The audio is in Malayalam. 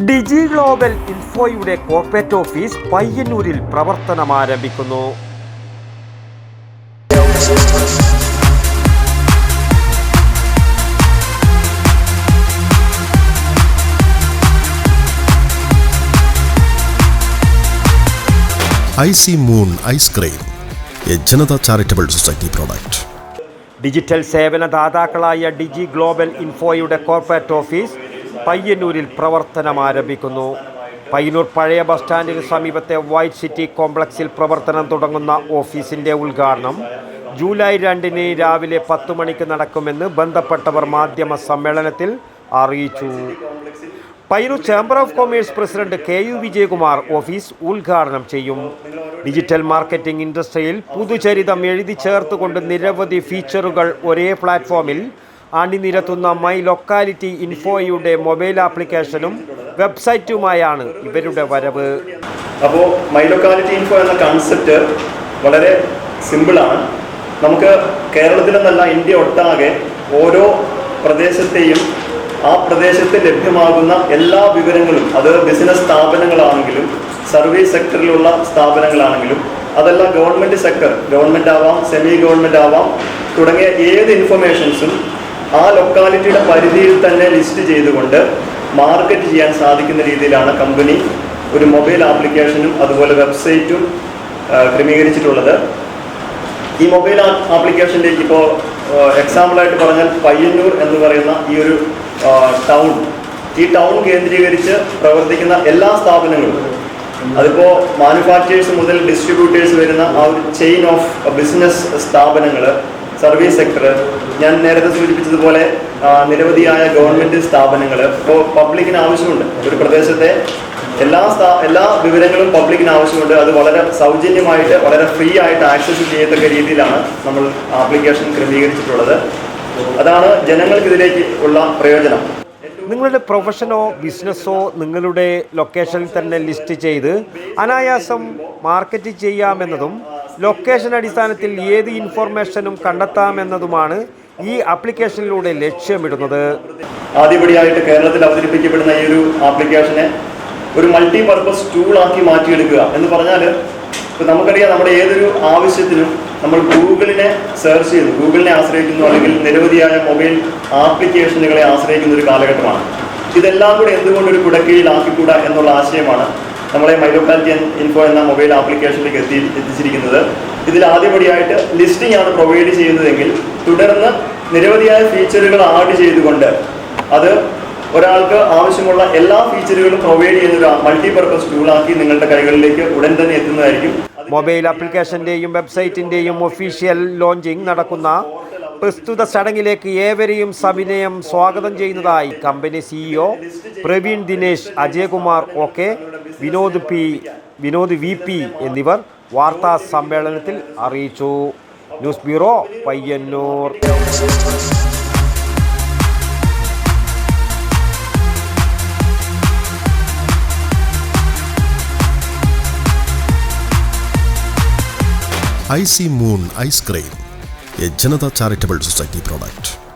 ഡിജി ഗ്ലോബൽ ഇൻഫോയുടെ കോർപ്പറേറ്റ് ഓഫീസ് പയ്യന്നൂരിൽ പ്രവർത്തനം ആരംഭിക്കുന്നു. I C moon ice cream A Janata charitable society product. Digital സേവന ദാതാക്കളായ ഡിജി ഗ്ലോബൽ ഇൻഫോയുടെ കോർപ്പറേറ്റ് ഓഫീസ് പയ്യന്നൂരിൽ പ്രവർത്തനം ആരംഭിക്കുന്നു. പയ്യന്നൂർ പഴയ ബസ് സ്റ്റാൻഡിന് സമീപത്തെ വൈറ്റ് സിറ്റി കോംപ്ലക്സിൽ പ്രവർത്തനം തുടങ്ങുന്ന ഓഫീസിന്റെ ഉദ്ഘാടനം ജൂലൈ രണ്ടിന് രാവിലെ പത്ത് മണിക്ക് നടക്കുമെന്ന് ബന്ധപ്പെട്ടവർ മാധ്യമ സമ്മേളനത്തിൽ അറിയിച്ചു. Payyanur chamber of commerce president K U Vijayakumar office ഉദ്ഘാടനം ചെയ്യും. ഡിജിറ്റൽ മാർക്കറ്റിംഗ് ഇൻഡസ്ട്രിയിൽ പുതുചരിതം എഴുതി ചേർത്തുകൊണ്ട് നിരവധി ഫീച്ചറുകൾ ഒരേ പ്ലാറ്റ്ഫോമിൽ അണിനിരത്തുന്ന മൈ ലൊക്കാലിറ്റി ഇൻഫോയുടെ മൊബൈൽ ആപ്ലിക്കേഷനും വെബ്സൈറ്റുമായാണ് ഇവരുടെ വരവ്. അപ്പോൾ മൈ ലൊക്കാലിറ്റി ഇൻഫോ എന്ന കൺസെപ്റ്റ് വളരെ സിമ്പിളാണ് നമുക്ക് കേരളത്തിലെന്നല്ല ഇന്ത്യ ഒട്ടാകെ ഓരോ പ്രദേശത്തെയും ആ പ്രദേശത്ത് ലഭ്യമാകുന്ന എല്ലാ വിവരങ്ങളും അത് ബിസിനസ് സ്ഥാപനങ്ങളാണെങ്കിലും സർവീസ് സെക്ടറിലുള്ള സ്ഥാപനങ്ങളാണെങ്കിലും അതെല്ലാം ഗവൺമെന്റ് സെക്ടർ ഗവൺമെന്റ് ആവാം സെമി ഗവൺമെന്റ് ആവാം തുടങ്ങിയ ഏത് ഇൻഫർമേഷൻസും ആ ലൊക്കാലിറ്റിയുടെ പരിധിയിൽ തന്നെ ലിസ്റ്റ് ചെയ്തുകൊണ്ട് മാർക്കറ്റ് ചെയ്യാൻ സാധിക്കുന്ന രീതിയിലാണ് കമ്പനി ഒരു മൊബൈൽ ആപ്ലിക്കേഷനും അതുപോലെ വെബ്സൈറ്റും ക്രമീകരിച്ചിട്ടുള്ളത്. ഈ മൊബൈൽ ആപ്ലിക്കേഷന്റെ ഇപ്പോൾ എക്സാമ്പിളായിട്ട് പറഞ്ഞാൽ പയ്യന്നൂർ എന്ന് പറയുന്ന ഈ ഒരു ടൗൺ ഈ ടൗൺ കേന്ദ്രീകരിച്ച് പ്രവർത്തിക്കുന്ന എല്ലാ സ്ഥാപനങ്ങളും അതിപ്പോൾ മാനുഫാക്ചേഴ്സ് മുതൽ ഡിസ്ട്രിബ്യൂട്ടേഴ്സ് വരുന്ന ആ ഒരു ചെയിൻ ഓഫ് ബിസിനസ് സ്ഥാപനങ്ങൾ സർവീസ് സെക്ടർ ഞാൻ നേരത്തെ സൂചിപ്പിച്ചതുപോലെ നിരവധിയായ ഗവൺമെന്റ് സ്ഥാപനങ്ങൾ ഇപ്പോൾ പബ്ലിക്കിന് ആവശ്യമുണ്ട്. ഒരു പ്രദേശത്തെ എല്ലാ എല്ലാ വിവരങ്ങളും പബ്ലിക്കിന് ആവശ്യമുണ്ട്. അത് വളരെ സൗജന്യമായിട്ട് വളരെ ഫ്രീ ആയിട്ട് ആക്സസ് ചെയ്യത്തക്ക രീതിയിലാണ് നമ്മൾ ആപ്ലിക്കേഷൻ ക്രമീകരിച്ചിട്ടുള്ളത്. അതാണ് ജനങ്ങൾക്ക് ഇതിലേക്ക് ഉള്ള പ്രയോജനം. നിങ്ങളുടെ പ്രൊഫഷനോ ബിസിനസ്സോ നിങ്ങളുടെ ലൊക്കേഷനിൽ തന്നെ ലിസ്റ്റ് ചെയ്ത് അനായാസം മാർക്കറ്റ് ചെയ്യാമെന്നതും ലൊക്കേഷൻ അടിസ്ഥാനത്തിൽ ഏത് ഇൻഫോർമേഷനും കണ്ടെത്താമെന്നതുമാണ് ഈ ആപ്ലിക്കേഷനിലൂടെ ലക്ഷ്യമിടുന്നത്. ആദ്യപടിയായിട്ട് കേരളത്തിൽ അവതരിപ്പിക്കപ്പെടുന്ന ഈ ഒരു ആപ്ലിക്കേഷനെ ഒരു മൾട്ടി പർപ്പസ് ടൂളാക്കി മാറ്റിയെടുക്കുക എന്ന് പറഞ്ഞാൽ ഇപ്പം നമുക്കറിയാം നമ്മുടെ ഏതൊരു ആവശ്യത്തിനും നമ്മൾ ഗൂഗിളിനെ സെർച്ച് ചെയ്യുന്നു ഗൂഗിളിനെ ആശ്രയിക്കുന്നു അല്ലെങ്കിൽ നിരവധിയായ മൊബൈൽ ആപ്ലിക്കേഷനുകളെ ആശ്രയിക്കുന്ന ഒരു കാലഘട്ടമാണ്. ഇതെല്ലാം കൂടെ എന്തുകൊണ്ട് ഒരു കുടക്കീഴിലാക്കിക്കൂടാ എന്നുള്ള ആശയമാണ് നമ്മളെ മൈലോക്കാലിറ്റി ഇൻഫോ എന്ന മൊബൈൽ ആപ്ലിക്കേഷനിലേക്ക് എത്തി എത്തിച്ചിരിക്കുന്നത്. ഇതിൽ ആദ്യപടിയായിട്ട് ലിസ്റ്റിംഗ് ആണ് പ്രൊവൈഡ് ചെയ്യുന്നതെങ്കിൽ തുടർന്ന് നിരവധിയായ ഫീച്ചറുകൾ ആഡ് ചെയ്തുകൊണ്ട് അത് ഒരാൾക്ക് ആവശ്യമുള്ള എല്ലാ ഫീച്ചറുകളും പ്രൊവൈഡ് ചെയ്യുന്ന ഒരു മൾട്ടിപർപ്പസ് ടൂളാക്കി നിങ്ങളുടെ കൈകളിലേക്ക് ഉടൻ തന്നെ എത്തുന്നതായിരിക്കും. മൊബൈൽ ആപ്ലിക്കേഷന്റെയും വെബ്സൈറ്റിന്റെയും ഒഫീഷ്യൽ ലോഞ്ചിങ് നടക്കുന്ന പ്രസ്തുത ചടങ്ങിലേക്ക് ഏവരെയും സവിനയം സ്വാഗതം ചെയ്യുന്നതായി company CEO Praveen Dinesh Ajayakumar O K Vinod P Vinod V P എന്നിവർ വാർത്താ സമ്മേളനത്തിൽ അറിയിച്ചു. News bureau Payyanur. I C moon ice cream A Janata charitable society product.